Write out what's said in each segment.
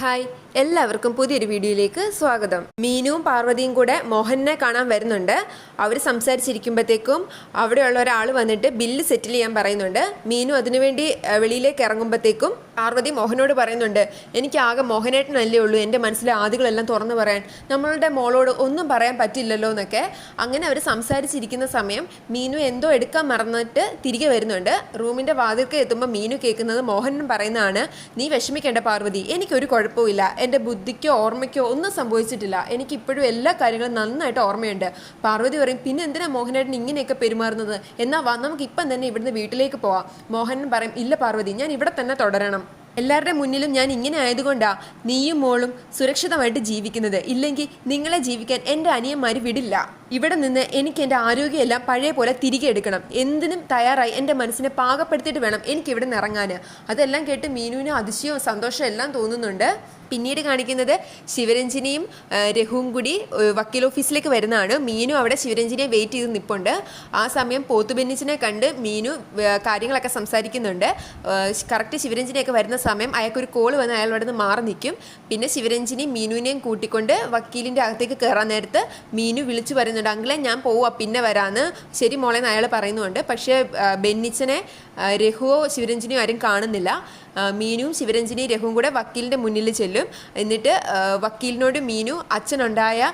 Hi. എല്ലാവർക്കും പുതിയൊരു വീഡിയോയിലേക്ക് സ്വാഗതം. മീനുവും പാർവതിയും കൂടെ മോഹനെ കാണാൻ വരുന്നുണ്ട്. അവർ സംസാരിച്ചിരിക്കുമ്പോഴത്തേക്കും അവിടെയുള്ള ഒരാൾ വന്നിട്ട് ബില്ല് സെറ്റിൽ ചെയ്യാൻ പറയുന്നുണ്ട്. മീനു അതിനുവേണ്ടി വെളിയിലേക്ക് ഇറങ്ങുമ്പോഴത്തേക്കും പാർവതി മോഹനോട് പറയുന്നുണ്ട് എനിക്ക് ആകെ മോഹനേട്ടനല്ലേ ഉള്ളൂ എന്റെ മനസ്സിലെ ആദികളെല്ലാം തുറന്നു പറയാൻ. നമ്മളുടെ മോളോട് ഒന്നും പറയാൻ പറ്റില്ലല്ലോ എന്നൊക്കെ അങ്ങനെ അവർ സംസാരിച്ചിരിക്കുന്ന സമയം മീനു എന്തോ എടുക്കാൻ മറന്നിട്ട് തിരികെ വരുന്നുണ്ട്. റൂമിന്റെ വാതിൽക്ക് എത്തുമ്പോൾ മീനു കേൾക്കുന്നത് മോഹനൻ പറയുന്നതാണ് നീ വിഷമിക്കേണ്ട പാർവതി എനിക്കൊരു കുഴപ്പമില്ല എന്റെ ബുദ്ധിക്കോ ഓർമ്മയ്ക്കോ ഒന്നും സംഭവിച്ചിട്ടില്ല. എനിക്കിപ്പോഴും എല്ലാ കാര്യങ്ങളും നന്നായിട്ട് ഓർമ്മയുണ്ട്. പാർവതി പറയും പിന്നെ എന്തിനാ മോഹനേട്ടൻ ഇങ്ങനെയൊക്കെ പെരുമാറുന്നത്? എന്നാൽ നമുക്ക് ഇപ്പം തന്നെ ഇവിടുന്ന് വീട്ടിലേക്ക് പോവാം. മോഹനൻ പറയും ഇല്ല പാർവതി ഞാൻ ഇവിടെ തന്നെ തുടരണം. എല്ലാവരുടെ മുന്നിലും ഞാൻ ഇങ്ങനെ ആയതുകൊണ്ടാ നീയും മോളും സുരക്ഷിതമായിട്ട് ജീവിക്കുന്നത്. ഇല്ലെങ്കിൽ നിങ്ങളെ ജീവിക്കാൻ എന്റെ അനിയന്മാർ വിടില്ല. ഇവിടെ നിന്ന് എനിക്ക് എന്റെ ആരോഗ്യമെല്ലാം പഴയ പോലെ തിരികെ എടുക്കണം. എന്തിനും തയ്യാറായി എന്റെ മനസ്സിനെ പാകപ്പെടുത്തിയിട്ട് വേണം എനിക്ക് ഇവിടെ നിന്ന് ഇറങ്ങാൻ അതെല്ലാം കേട്ട് മീനുവിന് അതിശയവും സന്തോഷവും എല്ലാം തോന്നുന്നുണ്ട്. പിന്നീട് കാണിക്കുന്നത് ശിവരഞ്ജിനിയും രഘുവും കൂടി വക്കീൽ ഓഫീസിലേക്ക് വരുന്നതാണ്. മീനു അവിടെ ശിവരഞ്ജിനിയെ വെയിറ്റ് ചെയ്ത് നിൽപ്പുണ്ട് ആ സമയം പോത്തുബെന്നിച്ചിനെ കണ്ട് മീനു കാര്യങ്ങളൊക്കെ സംസാരിക്കുന്നുണ്ട്. കറക്റ്റ് ശിവരഞ്ജിനിയൊക്കെ വരുന്ന സമയം അയാൾക്കൊരു കോൾ വന്ന് അയാൾ അവിടെ നിന്ന് മാറി നിൽക്കും. പിന്നെ ശിവരഞ്ജിനി മീനുവിനെയും കൂട്ടിക്കൊണ്ട് വക്കീലിന്റെ അകത്തേക്ക് കയറാൻ നേരത്ത് മീനു വിളിച്ചു പറയുന്നുണ്ട് അങ്കിളെ ഞാൻ പോവാ പിന്നെ വരാമെന്ന് ശരി മോളെ എന്ന് അയാൾ പറയുന്നുണ്ട്. പക്ഷേ ബെന്നിച്ചനെ രഘുവോ ശിവരഞ്ജിനിയോ ആരും കാണുന്നില്ല. മീനുവും ശിവരഞ്ജിനിയും രഘുവും കൂടെ വക്കീലിന്റെ മുന്നിൽ ചെല്ലും. എന്നിട്ട് വക്കീലിനോട് മീനു അച്ഛനുണ്ടായ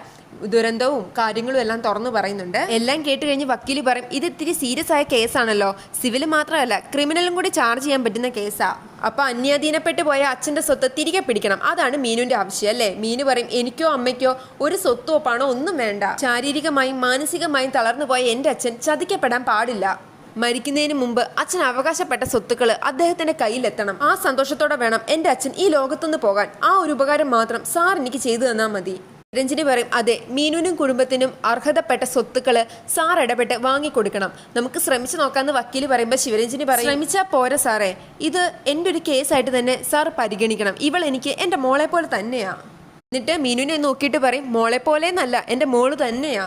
ദുരന്തവും കാര്യങ്ങളും എല്ലാം തുറന്നു പറയുന്നുണ്ട്. എല്ലാം കേട്ട് കഴിഞ്ഞ് വക്കീൽ പറയും ഇത് ഇത്തിരി സീരിയസ് ആയ കേസാണല്ലോ. സിവിൽ മാത്രമല്ല ക്രിമിനലും കൂടി ചാർജ് ചെയ്യാൻ പറ്റുന്ന കേസാ. അപ്പൊ അന്യാധീനപ്പെട്ട് പോയ അച്ഛന്റെ സ്വത്ത് തിരികെ പിടിക്കണം. അതാണ് മീനുവിന്റെ ആവശ്യം അല്ലേ? മീനു പറയും എനിക്കോ അമ്മയ്ക്കോ ഒരു സ്വത്തോ പണോ ഒന്നും വേണ്ട. ശാരീരികമായും മാനസികമായും തളർന്നു പോയ എന്റെ അച്ഛൻ ചതിക്കപ്പെടാൻ പാടില്ല. മരിക്കുന്നതിന് മുമ്പ് അച്ഛൻ അവകാശപ്പെട്ട സ്വത്തുക്കൾ അദ്ദേഹത്തിന്റെ കയ്യിലെത്തണം. ആ സന്തോഷത്തോടെ വേണം എന്റെ അച്ഛൻ ഈ ലോകത്തുനിന്ന് പോകാൻ. ആ ഒരു ഉപകാരം മാത്രം സാർ എനിക്ക് ചെയ്തു തന്നാൽ മതി. രഞ്ജിനി പറയും അതെ മീനുവിനും കുടുംബത്തിനും അർഹതപ്പെട്ട സ്വത്തുക്കൾ സാർ ഇടപെട്ട് വാങ്ങിക്കൊടുക്കണം. നമുക്ക് ശ്രമിച്ചു നോക്കാന്ന് വക്കീൽ പറയുമ്പോൾ ശിവരഞ്ജിനി പറയും ശ്രമിച്ചാ പോരാ സാറേ. ഇത് എന്റെ ഒരു കേസായിട്ട് തന്നെ സാർ പരിഗണിക്കണം. ഇവൾ എനിക്ക് എന്റെ മോളെ പോലെ തന്നെയാ. എന്നിട്ട് മീനുവിനെ നോക്കിയിട്ട് പറയും മോളെ പോലെ എന്നല്ല എന്റെ മോൾ തന്നെയാ.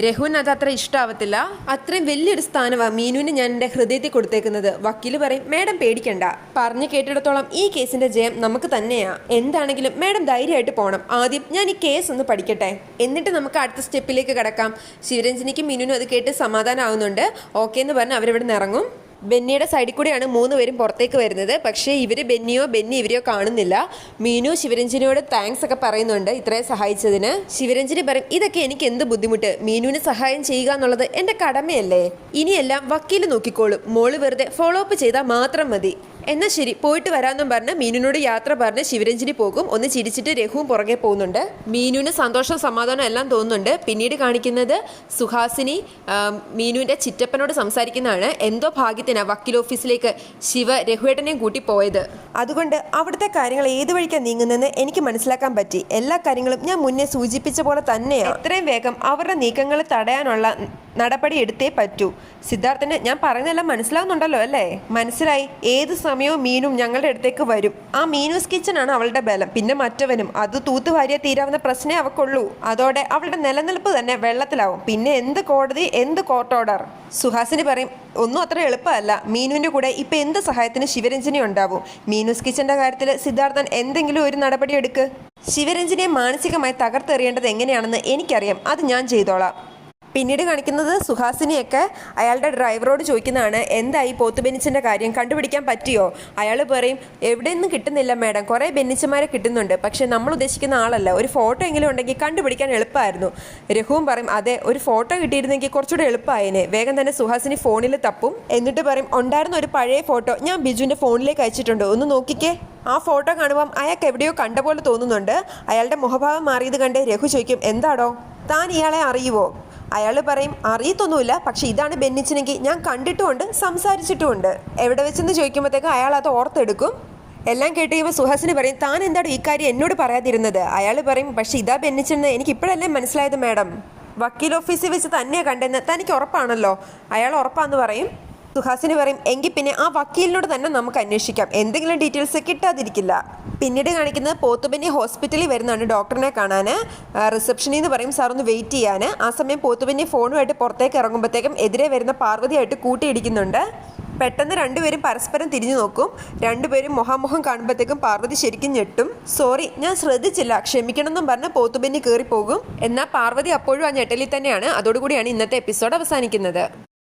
രഘുവിന് അത് അത്ര ഇഷ്ടാവത്തില്ല. അത്രയും വലിയൊരു സ്ഥാനമാണ് മീനുവിന് ഞാൻ എന്റെ ഹൃദയത്തിൽ കൊടുത്തേക്കുന്നത്. വക്കീൽ പറയും മേഡം പേടിക്കണ്ട. പറഞ്ഞു കേട്ടിടത്തോളം ഈ കേസിന്റെ ജയം നമുക്ക് തന്നെയാ. എന്താണെങ്കിലും മേഡം ധൈര്യമായിട്ട് പോകണം ആദ്യം ഞാൻ ഈ കേസ് ഒന്ന് പഠിക്കട്ടെ. എന്നിട്ട് നമുക്ക് അടുത്ത സ്റ്റെപ്പിലേക്ക് കടക്കാം. ശിവരഞ്ജനിക്കും മീനുവിനും അത് കേട്ട് സമാധാനമാവുന്നുണ്ട് ഓക്കെ എന്ന് പറഞ്ഞ് അവരിവിടെ നിന്ന് ഇറങ്ങും. ബെന്നിയുടെ സൈഡിൽ കൂടെയാണ് മൂന്ന് പേരും പുറത്തേക്ക് വരുന്നത്. പക്ഷേ ഇവർ ബെന്നിയോ ബെന്നി ഇവരെയോ കാണുന്നില്ല. മീനു ശിവരഞ്ജനിയോട് താങ്ക്സ് ഒക്കെ പറയുന്നുണ്ട് ഇത്രയും സഹായിച്ചതിന്. ശിവരഞ്ജനി പറയും ഇതൊക്കെ എനിക്ക് എന്ത് ബുദ്ധിമുട്ട്? മീനുവിന് സഹായം ചെയ്യുക എന്നുള്ളത് എന്റെ കടമയല്ലേ? ഇനിയെല്ലാം വക്കീൽ നോക്കിക്കോളും. മോൾ വെറുതെ ഫോളോ അപ്പ് ചെയ്താൽ മാത്രം മതി. എന്നാൽ ശരി പോയിട്ട് വരാമെന്നും പറഞ്ഞ് മീനുവിനോട് യാത്ര പറഞ്ഞ് ശിവരഞ്ജിനി പോകും. ഒന്ന് ചിരിച്ചിട്ട് രഘുവും പുറകെ പോകുന്നുണ്ട്. മീനുവിന് സന്തോഷം സമാധാനം എല്ലാം തോന്നുന്നുണ്ട്. പിന്നീട് കാണിക്കുന്നത് സുഹാസിനി മീനുവിന്റെ ചിറ്റപ്പനോട് സംസാരിക്കുന്നതാണ്. എന്തോ ഭാഗ്യത്തിനാണ് വക്കീൽ ഓഫീസിലേക്ക് ശിവ രഘുവേട്ടനെയും കൂട്ടി പോയത്. അതുകൊണ്ട് അവിടുത്തെ കാര്യങ്ങൾ ഏത് വഴിക്കാണ് നീങ്ങുന്നതെന്ന് എനിക്ക് മനസ്സിലാക്കാൻ പറ്റി. എല്ലാ കാര്യങ്ങളും ഞാൻ മുന്നേ സൂചിപ്പിച്ച പോലെ തന്നെയാണ് എത്രയും വേഗം അവരുടെ നീക്കങ്ങൾ തടയാനുള്ള നടപടി എടുത്തേ പറ്റൂ. സിദ്ധാർത്ഥന് ഞാൻ പറയുന്നതെല്ലാം മനസ്സിലാവുന്നുണ്ടല്ലോ അല്ലേ? മനസ്സിലായി. ഏത് സമയവും മീനും ഞങ്ങളുടെ അടുത്തേക്ക് വരും. ആ മീനൂസ് കിച്ചൺ ആണ് അവളുടെ ബലം. പിന്നെ മറ്റവനും. അത് തൂത്തുവാരിയ തീരാവുന്ന പ്രശ്നമേ അവക്കുള്ളൂ. അതോടെ അവളുടെ നിലനിൽപ്പ് തന്നെ വെള്ളത്തിലാവും. പിന്നെ എന്ത് കോടതി എന്ത് കോർട്ട് ഓർഡർ സുഹാസിനി പറയും ഒന്നും അത്ര എളുപ്പമല്ല. മീനുവിന്റെ കൂടെ ഇപ്പം എന്ത് സഹായത്തിന് ശിവരഞ്ജനി ഉണ്ടാവും? മീനൂസ് കിച്ചന്റെ കാര്യത്തിൽ സിദ്ധാർത്ഥൻ എന്തെങ്കിലും ഒരു നടപടി എടുക്ക്? ശിവരഞ്ജനിയെ മാനസികമായി തകർത്തെറിയേണ്ടത് എങ്ങനെയാണെന്ന് എനിക്കറിയാം. അത് ഞാൻ ചെയ്തോളാം. പിന്നീട് കാണിക്കുന്നത് സുഹാസിനിയൊക്കെ അയാളുടെ ഡ്രൈവറോട് ചോദിക്കുന്നതാണ് എന്തായി പോത്ത് ബെന്നിച്ചിന്റെ കാര്യം? കണ്ടുപിടിക്കാൻ പറ്റിയോ? അയാൾ പറയും എവിടെ എവിടെയൊന്നും കിട്ടുന്നില്ല മാഡം. കുറേ ബെന്നിച്ചന്മാരെ കിട്ടുന്നുണ്ട്. പക്ഷേ നമ്മൾ ഉദ്ദേശിക്കുന്ന ആളല്ല. ഒരു ഫോട്ടോ എങ്കിലും ഉണ്ടെങ്കിൽ കണ്ടുപിടിക്കാൻ എളുപ്പമായിരുന്നു. രഘുവും പറയും അതെ ഒരു ഫോട്ടോ കിട്ടിയിരുന്നെങ്കിൽ കുറച്ചുകൂടെ എളുപ്പമായേനെ. വേഗം തന്നെ സുഹാസിനി ഫോണിൽ തപ്പും. എന്നിട്ട് പറയും ഉണ്ടായിരുന്ന ഒരു പഴയ ഫോട്ടോ ഞാൻ ബിജുവിന്റെ ഫോണിലേക്ക് അയച്ചിട്ടുണ്ട്. ഒന്ന് നോക്കിക്കേ. ആ ഫോട്ടോ കാണുമ്പം അയാൾക്ക് എവിടെയോ കണ്ട പോലെ തോന്നുന്നുണ്ട്. അയാളുടെ മുഖഭാവം മാറിയത് കണ്ട് രഘു ചോദിക്കും എന്താടോ? താൻ ഇയാളെ അറിയുവോ? അയാൾ പറയും അറിയത്തൊന്നുമില്ല പക്ഷെ ഇതാണ് ബെന്നിച്ചിനെങ്കിൽ ഞാൻ കണ്ടിട്ടുമുണ്ട് സംസാരിച്ചിട്ടുമുണ്ട്. എവിടെ വെച്ചെന്ന് ചോദിക്കുമ്പോഴത്തേക്ക് അയാൾ അത് ഓർത്തെടുക്കും. എല്ലാം കേട്ട് കഴിയുമ്പോൾ സുഹാസിന് പറയും താൻ എന്താണ് ഈ കാര്യം എന്നോട് പറയാതിരുന്നത്? അയാൾ പറയും പക്ഷെ ഇതാ ബെന്നിച്ചെന്ന് എനിക്ക് ഇപ്പോഴല്ലേ മനസ്സിലായത് മാഡം. വക്കീൽ ഓഫീസിൽ വെച്ച് തന്നെയാണ് കണ്ടെന്ന് തനിക്ക് ഉറപ്പാണല്ലോ. അയാൾ ഉറപ്പാന്ന് പറയും. സുഹാസിനി പറയും എങ്കിൽ പിന്നെ ആ വക്കീലിനോട് തന്നെ നമുക്ക് അന്വേഷിക്കാം. എന്തെങ്കിലും ഡീറ്റെയിൽസ് കിട്ടാതിരിക്കില്ല. പിന്നീട് കാണിക്കുന്നത് പോത്തുപന്നി ഹോസ്പിറ്റലിൽ വരുന്നതാണ് ഡോക്ടറിനെ കാണാൻ റിസപ്ഷനിൽ നിന്ന് പറയും സാർ ഒന്ന് വെയിറ്റ് ചെയ്യാൻ ആ സമയം പോത്തുപന്നി ഫോണുമായിട്ട് പുറത്തേക്ക് ഇറങ്ങുമ്പോഴത്തേക്കും എതിരെ വരുന്ന പാർവതിയായിട്ട് കൂട്ടിയിടിക്കുന്നുണ്ട്. പെട്ടെന്ന് രണ്ടുപേരും പരസ്പരം തിരിഞ്ഞു നോക്കും. രണ്ടുപേരും മുഖാമുഖം കാണുമ്പോഴത്തേക്കും പാർവതി ശരിക്കും ഞെട്ടും. സോറി ഞാൻ ശ്രദ്ധിച്ചില്ല. ക്ഷമിക്കണമെന്നും പറഞ്ഞ് പോത്തുബെന്നി കയറിപ്പോകും എന്നാൽ പാർവതി അപ്പോഴും ആ ഞെട്ടലിൽ തന്നെയാണ്. അതോടുകൂടിയാണ് ഇന്നത്തെ എപ്പിസോഡ് അവസാനിക്കുന്നത്.